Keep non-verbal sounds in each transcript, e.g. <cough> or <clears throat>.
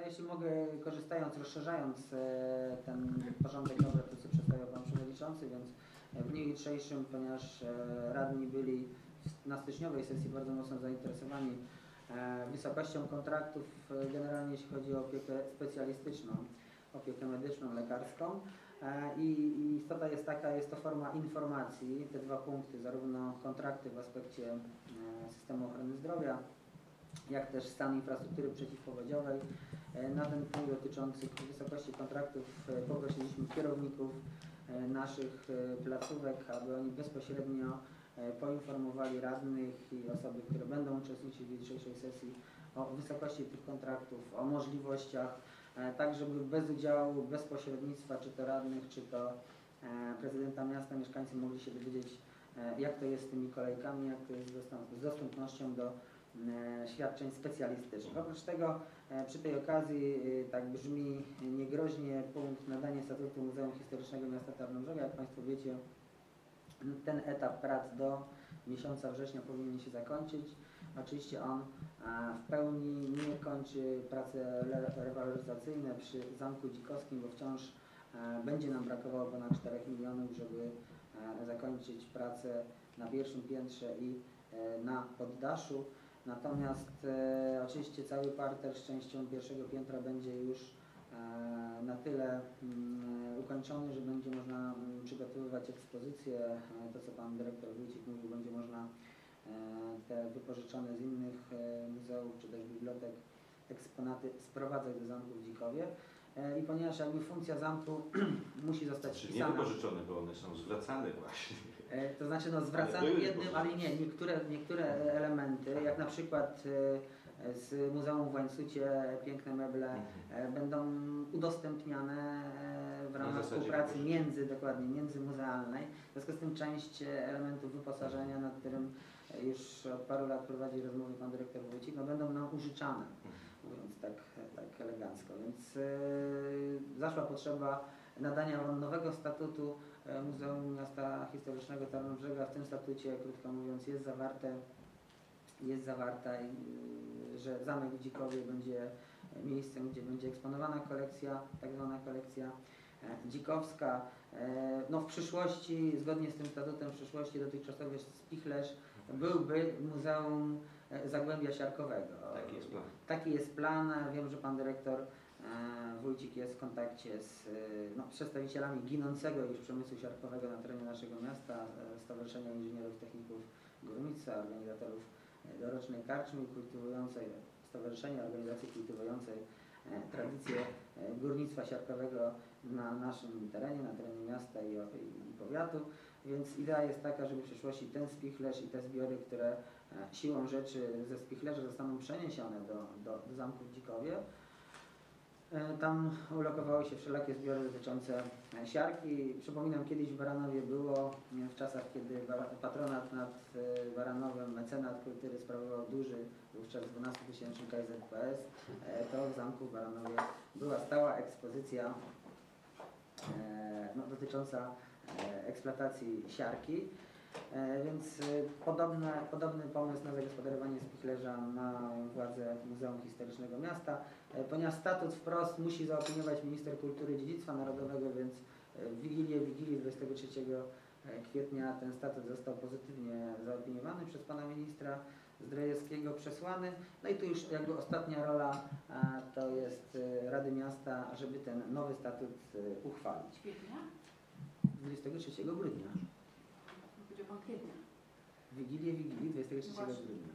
Ja jeśli mogę, korzystając, rozszerzając e, ten porządek obrad, co przedstawiał Pan Przewodniczący, więc w dniu jutrzejszym, ponieważ e, radni byli na styczniowej sesji bardzo mocno zainteresowani e, wysokością kontraktów, generalnie jeśli chodzi o opiekę specjalistyczną, opiekę medyczną, lekarską. I i istota jest taka, jest to forma informacji, te dwa punkty, zarówno kontrakty w aspekcie systemu ochrony zdrowia, jak też stan infrastruktury przeciwpowodziowej. E, Na ten punkt dotyczący wysokości kontraktów e, poprosiliśmy kierowników e, naszych placówek, aby oni bezpośrednio poinformowali radnych i osoby, które będą uczestniczyć w jutrzejszej sesji o wysokości tych kontraktów, o możliwościach, tak żeby bez udziału, bez pośrednictwa, czy to radnych, czy to prezydenta miasta, mieszkańcy mogli się dowiedzieć, jak to jest z tymi kolejkami, jak to jest z dostęp- z dostępnością do świadczeń specjalistycznych. Oprócz tego e, przy tej okazji e, tak brzmi niegroźnie punkt nadanie statutu Muzeum Historycznego Miasta Tarnobrzega. Jak Państwo wiecie, ten etap prac do miesiąca września powinien się zakończyć. Oczywiście on e, w pełni nie kończy prace rewaloryzacyjne przy Zamku Dzikowskim, bo wciąż e, będzie nam brakowało ponad 4 milionów, żeby e, zakończyć pracę na pierwszym piętrze i e, na poddaszu. Natomiast e, oczywiście cały parter z częścią pierwszego piętra będzie już e, na tyle mm, ukończony, że będzie można mm, przygotowywać ekspozycje. E, To, co Pan Dyrektor Wójcik mówił, będzie można e, te wypożyczone z innych e, muzeów czy też bibliotek eksponaty sprowadzać do zamku w Dzikowie. E, I ponieważ jakby funkcja zamku <clears throat> musi zostać Czy nie wpisana... wypożyczone, bo one są zwracane właśnie. E, To znaczy no były jednym, ale nie, niektóre, niektóre elementy, jak na przykład e, z Muzeum w Łańcucie piękne meble e, będą udostępniane w ramach współpracy między, dokładnie, międzymuzealnej. W związku z tym część elementów wyposażenia, nad którym już od paru lat prowadzi rozmowy pan dyrektor Wójcik, no będą nam użyczane mówiąc tak, tak elegancko. Więc zaszła potrzeba nadania wam nowego statutu e, Muzeum Miasta Historycznego Tarnobrzega. W tym statucie, krótko mówiąc, jest zawarte, jest zawarta, e, że zamek w Dzikowie będzie miejscem, gdzie będzie eksponowana kolekcja, tak zwana kolekcja e, dzikowska. No w przyszłości, zgodnie z tym statutem, w przyszłości dotychczasowy spichlerz byłby Muzeum Zagłębia Siarkowego. Taki jest plan. Taki jest plan. Wiem, że pan dyrektor Wójcik jest w kontakcie z e, no, przedstawicielami ginącego już przemysłu siarkowego na terenie naszego miasta, e, Stowarzyszenia Inżynierów Techników Górnictwa, organizatorów e, dorocznej karczmy kultywującej, Stowarzyszenia Organizacji Kultywującej e, tradycję e, górnictwa siarkowego na naszym terenie, na terenie miasta i, i, powiatu. Więc idea jest taka, żeby w przyszłości ten spichlerz i te zbiory, które e, siłą rzeczy ze spichlerza zostaną przeniesione do, do, do zamku w Dzikowie, E, Tam ulokowały się wszelakie zbiory dotyczące e, siarki. Przypominam, kiedyś w Baranowie było, e, w czasach, kiedy patronat nad e, Baranowem, mecenat kultury sprawował duży, wówczas 12-tysięczny KZPS, e, to w zamku w Baranowie była stała ekspozycja e, no, dotycząca e, eksploatacji siarki. E, Więc e, podobne, podobny pomysł na zagospodarowanie spichlerza ma władze Muzeum Historycznego Miasta, E, ponieważ statut wprost musi zaopiniować minister kultury i dziedzictwa narodowego, więc w Wigilię Wigilii 23 kwietnia ten statut został pozytywnie zaopiniowany przez pana ministra Zdrojewskiego, przesłany. No i tu już jakby ostatnia rola to jest Rady Miasta, żeby ten nowy statut uchwalić. Kwietnia? 23 grudnia. Wigilię Wigilii 23 No właśnie. grudnia.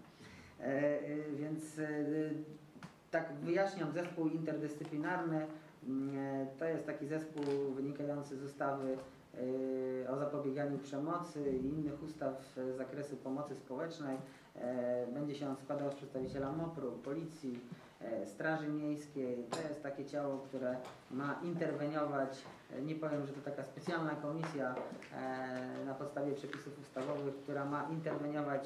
E, e, więc e, tak wyjaśniam, zespół interdyscyplinarny mm, e, to jest taki zespół wynikający z ustawy e, o zapobieganiu przemocy i innych ustaw z zakresu pomocy społecznej. Będzie się on składał z przedstawiciela MOPR-u, Policji, Straży Miejskiej. To jest takie ciało, które ma interweniować. Nie powiem, że to taka specjalna komisja e, na podstawie przepisów ustawowych, która ma interweniować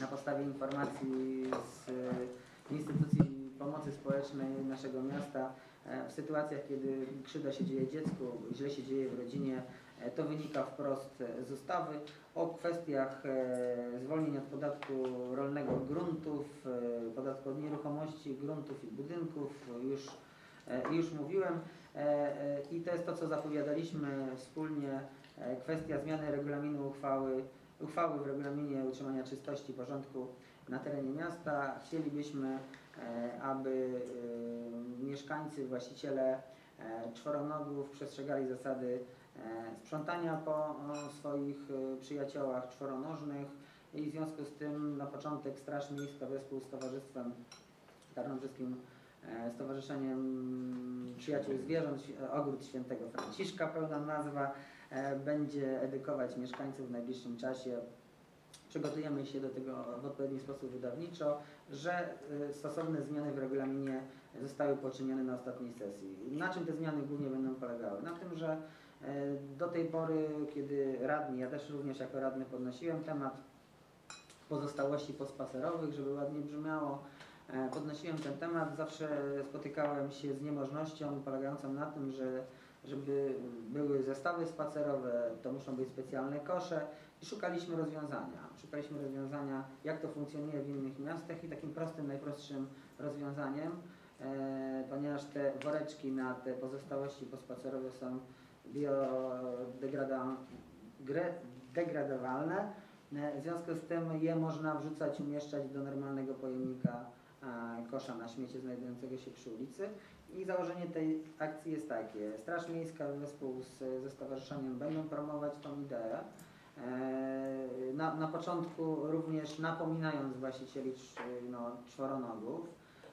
na podstawie informacji z e, instytucji pomocy społecznej naszego miasta e, w sytuacjach, kiedy krzywda się dzieje dziecku, źle się dzieje w rodzinie, To wynika wprost z ustawy o kwestiach zwolnień od podatku rolnego gruntów, podatku od nieruchomości, gruntów i budynków. Już, już mówiłem. E, e, I to jest to, co zapowiadaliśmy wspólnie. E, Kwestia zmiany regulaminu uchwały, uchwały w regulaminie utrzymania czystości i porządku na terenie miasta. Chcielibyśmy, aby mieszkańcy, właściciele czworonogów przestrzegali zasady sprzątania po swoich przyjaciołach czworonożnych i w związku z tym na początek Straż Miejska wespół z Towarzystwem Tarnobrzyskim Stowarzyszeniem Przyjaciół Zwierząt Ogród Świętego Franciszka, pełna nazwa, e, będzie edykować mieszkańców w najbliższym czasie. Przygotujemy się do tego w odpowiedni sposób wydawniczo, że e, stosowne zmiany w regulaminie zostały poczynione na ostatniej sesji. Na czym te zmiany głównie będą polegały? Na tym, że e, do tej pory, kiedy radni, ja też również jako radny podnosiłem temat pozostałości pospacerowych, żeby ładnie brzmiało, e, podnosiłem ten temat, zawsze spotykałem się z niemożnością polegającą na tym, że żeby były zestawy spacerowe, to muszą być specjalne kosze i szukaliśmy rozwiązania. Szukaliśmy rozwiązania, jak to funkcjonuje w innych miastach i takim prostym, najprostszym rozwiązaniem, e, ponieważ te woreczki na te pozostałości pospacerowe są biodegradowalne, w związku z tym je można wrzucać, umieszczać do normalnego pojemnika e, kosza na śmiecie znajdującego się przy ulicy. I założenie tej akcji jest takie. Straż Miejska wespół z, ze stowarzyszeniem będą promować tą ideę. E, Na, na początku również napominając właścicieli no, czworonogów.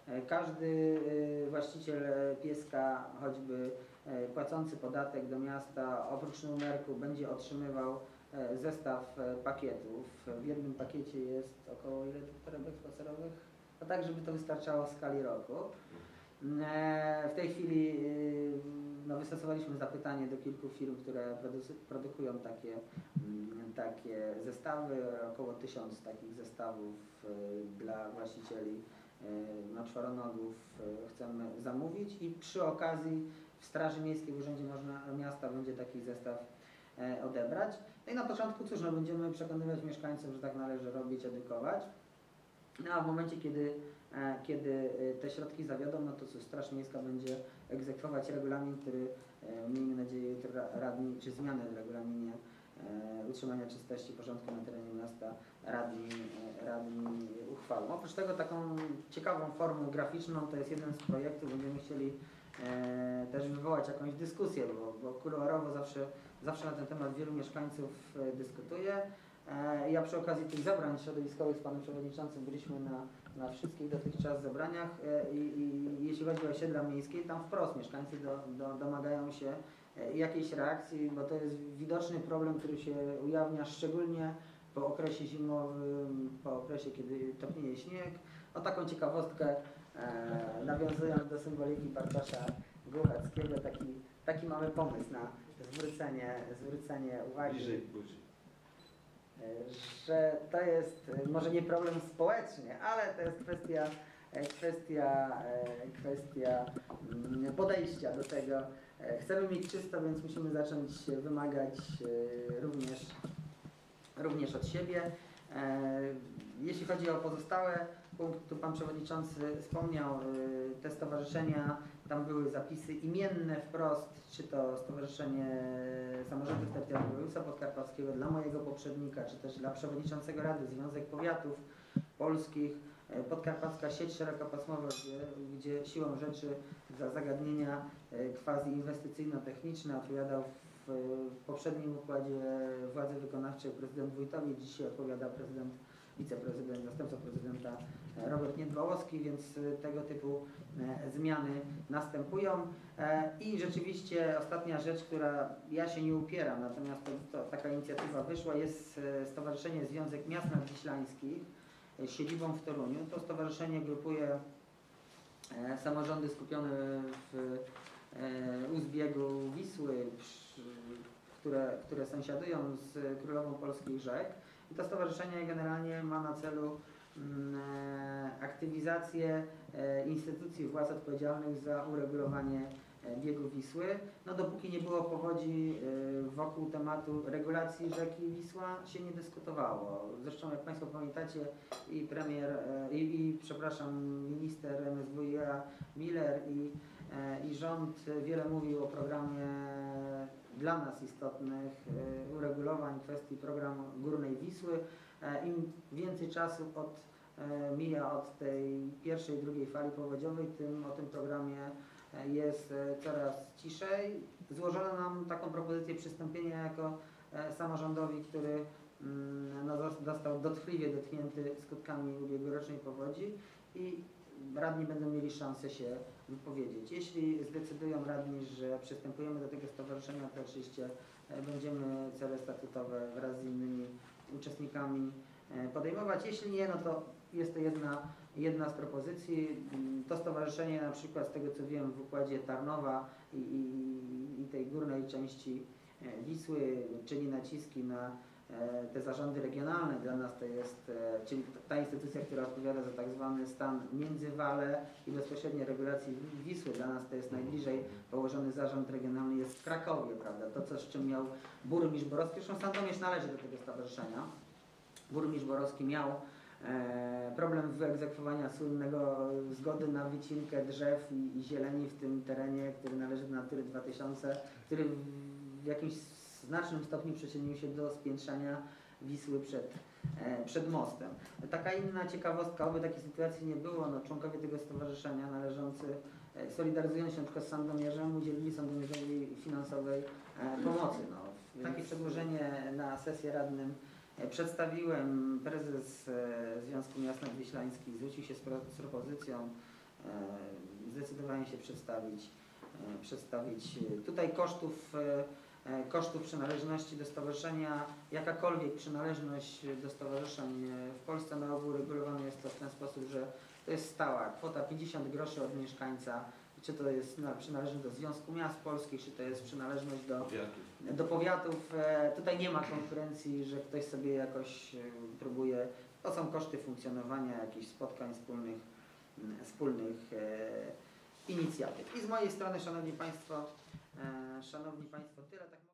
E, Każdy e, właściciel e, pieska, choćby e, płacący podatek do miasta, oprócz numerku będzie otrzymywał e, zestaw e, pakietów. W jednym pakiecie jest około ile torebek spacerowych? No tak, żeby to wystarczało w skali roku. E, W tej chwili y, no, wystosowaliśmy zapytanie do kilku firm, które produkują takie, mm, takie zestawy. Około tysiąc takich zestawów y, dla właścicieli y, no, czworonogów chcemy zamówić i przy okazji w Straży Miejskiej w Urzędzie Miasta będzie taki zestaw e, odebrać. No i na początku cóż, no, będziemy przekonywać mieszkańców, że tak należy robić, edukować. No a w momencie, kiedy, e, kiedy e, te środki zawiodą, no to Straż Miejska będzie egzekwować regulamin, który e, miejmy nadzieję jutro ra- radni, czy zmiany w regulaminie utrzymania czystości porządku na terenie miasta radni, radni uchwałą. Oprócz tego taką ciekawą formą graficzną to jest jeden z projektów, będziemy chcieli e, też wywołać jakąś dyskusję, bo, bo kuluarowo zawsze, zawsze na ten temat wielu mieszkańców dyskutuje. E, Ja przy okazji tych zebrań środowiskowych z panem przewodniczącym byliśmy na, na wszystkich dotychczas zebraniach e, i, i jeśli chodzi o osiedla miejskie, tam wprost mieszkańcy do, do, domagają się e, jakiejś reakcji, bo to jest widoczny problem, który się ujawnia szczególnie po okresie zimowym, po okresie, kiedy topnieje śnieg. O taką ciekawostkę, e, nawiązując do symboliki Bartosza Głowackiego, taki, taki mamy pomysł na zwrócenie, zwrócenie uwagi Bliżej budzi. Że to jest może nie problem społeczny, ale to jest kwestia, e, kwestia, e, kwestia mm, podejścia do tego. E, Chcemy mieć czysto, więc musimy zacząć wymagać również, również od siebie. Jeśli chodzi o pozostałe punkty, tu Pan Przewodniczący wspomniał, te stowarzyszenia, tam były zapisy imienne wprost, czy to Stowarzyszenie Samorządów Terytorialnych Województwa Podkarpackiego dla mojego poprzednika, czy też dla Przewodniczącego Rady Związek Powiatów Polskich, e, Podkarpacka Sieć Szerokopasmowa, gdzie, gdzie siłą rzeczy za zagadnienia e, quasi inwestycyjno-techniczne odpowiadał w, poprzednim układzie władzy wykonawczej prezydent Wójtowicz, dzisiaj odpowiada prezydent, wiceprezydent, zastępca prezydenta Robert Niedbałowski, więc e, tego typu e, zmiany następują. E, I rzeczywiście ostatnia rzecz, która ja się nie upieram, natomiast to, to, taka inicjatywa wyszła, jest e, Stowarzyszenie Związek Miast Nadwiślańskich z siedzibą w Toruniu. To stowarzyszenie grupuje e, samorządy skupione w e, u zbiegu Wisły, które, które sąsiadują z Królową Polskich Rzek. I to stowarzyszenie generalnie ma na celu aktywizację e, instytucji władz odpowiedzialnych za uregulowanie e, biegu Wisły. No dopóki nie było powodzi e, wokół tematu regulacji rzeki Wisła się nie dyskutowało. Zresztą jak Państwo pamiętacie i premier, e, i, i przepraszam, minister MSWiA Miller i, e, i rząd wiele mówił o programie dla nas istotnych e, uregulowań kwestii programu Górnej Wisły. E, Im więcej czasu od, e, mija od tej pierwszej, drugiej fali powodziowej, tym o tym programie e, jest e, coraz ciszej. Złożono nam taką propozycję przystąpienia jako e, samorządowi, który mm, no, zos- został dotkliwie dotknięty skutkami ubiegłorocznej powodzi i radni będą mieli szansę się wypowiedzieć. Jeśli zdecydują radni, że przystępujemy do tego stowarzyszenia, to oczywiście e, będziemy cele statutowe wraz z innymi uczestnikami e, podejmować. Jeśli nie, no to jest to jedna, jedna z propozycji. Mm, To stowarzyszenie na przykład z tego co wiem w układzie Tarnowa i, i, i tej górnej części e, Wisły czyni naciski na te zarządy regionalne. Dla nas to jest, e, czyli ta instytucja, która odpowiada za tak zwany stan międzywale i bezpośrednie regulacji Wisły. Dla nas to jest najbliżej położony zarząd regionalny jest w Krakowie, prawda? To, co z czym miał burmistrz Borowski, zresztą Sandomierz należy do tego stowarzyszenia. Burmistrz Borowski miał e, problem wyegzekwowania słynnego zgody na wycinkę drzew i, i zieleni w tym terenie, który należy do Natury 2000, który w, w znacznym stopniu przyczynił się do spiętrzania Wisły przed, e, przed mostem. Taka inna ciekawostka, oby takiej sytuacji nie było, no, członkowie tego stowarzyszenia należący, e, solidaryzując się na przykład z Sandomierzem, udzielili Sandomierzowi finansowej e, pomocy. No. Takie przedłożenie na sesję radnym przedstawiłem. Prezes Związku Miast Nadwiślańskich zwrócił się z, pro, z propozycją, zdecydowałem się przedstawić, przedstawić tutaj kosztów kosztów przynależności do stowarzyszenia, jakakolwiek przynależność do stowarzyszeń e, w Polsce na ogół regulowane jest to w ten sposób, że to jest stała kwota 50 groszy od mieszkańca, czy to jest na, przynależność do Związku Miast Polskich, czy to jest przynależność do, Powiatów. do powiatów. E, Tutaj nie ma konkurencji, że ktoś sobie jakoś e, próbuje, to są koszty funkcjonowania jakichś spotkań wspólnych, wspólnych e, inicjatyw. I z mojej strony, Szanowni Państwo, e, Szanowni Państwo, tyle tak